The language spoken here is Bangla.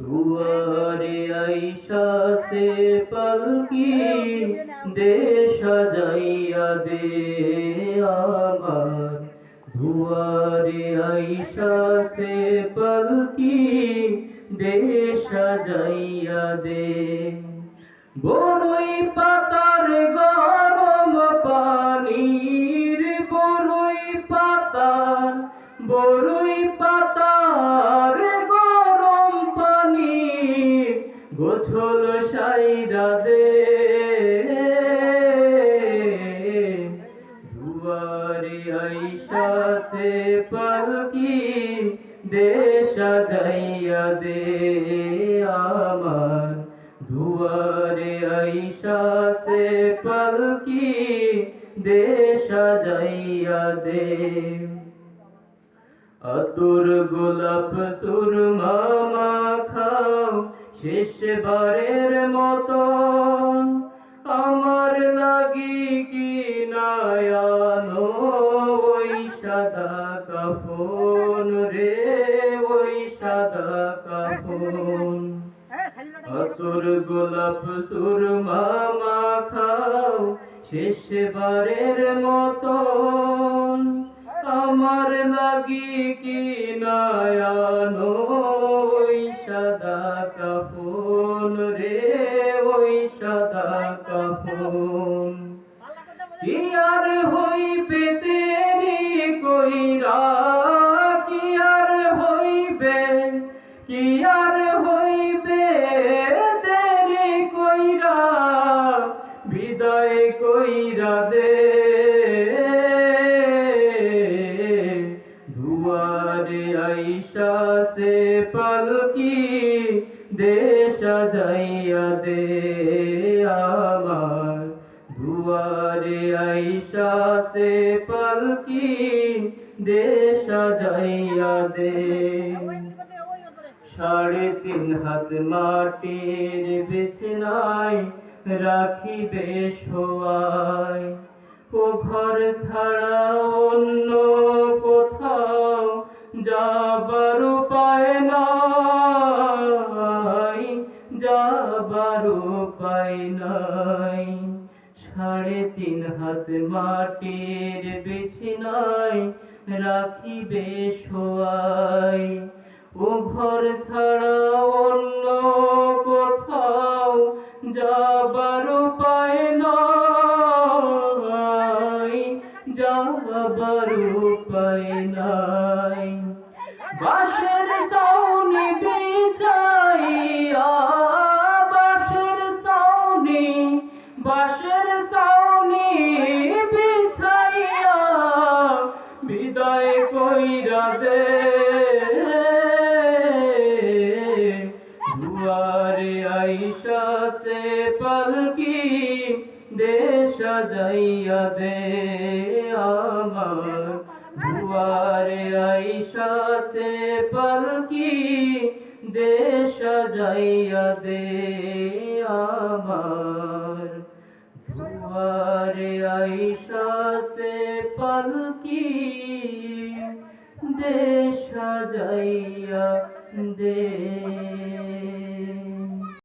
দুয়ারে আইসা সে পালকি দে সাজাইয়া দে আমার দুয়ারে আইসা সে পালকি দে সাজাইয়া দে। বড়ই পাতার গরম পানির বড়ই পাতার বড়ই পাতার পালকি দে সাজাইয়া দে আমার। দুয়ারে আইসাতে পালকি দে সাজাইয়া দে। আতুর গোলাপ সুর মামা খাও শেষবারের মতন সাদা কাফন রে ওই সাদা কাফন আতর গোলাপ সুর মামা খাও শেষবারের মতন। আমার লাগি কি দে সাজাইয়া দে আমার। দুয়ারে আইসা সে পালকি দে সাজাইয়া দে। সাড়ে তিন হাত মাটির বিছনায় রাখিবে শোয়াই ও ঘর ছাড়া সাড়ে তিন হাত মাটির বিছনায় রাখিবে শোয়াই। ও ঘর ছাড়া অন্য কোথাও যাবার উপায় নাই, যাবার উপায় নাই। বাসের বাসের সাউনি বিছাইয়া বিদায় কইরা দে। দুয়ারে আইসাতে পালকি দে সাজাইয়া দে আমার। দুয়ারে আইসাতে পালকি দে সাজাইয়া দে আমার। বুঝাইয়া দে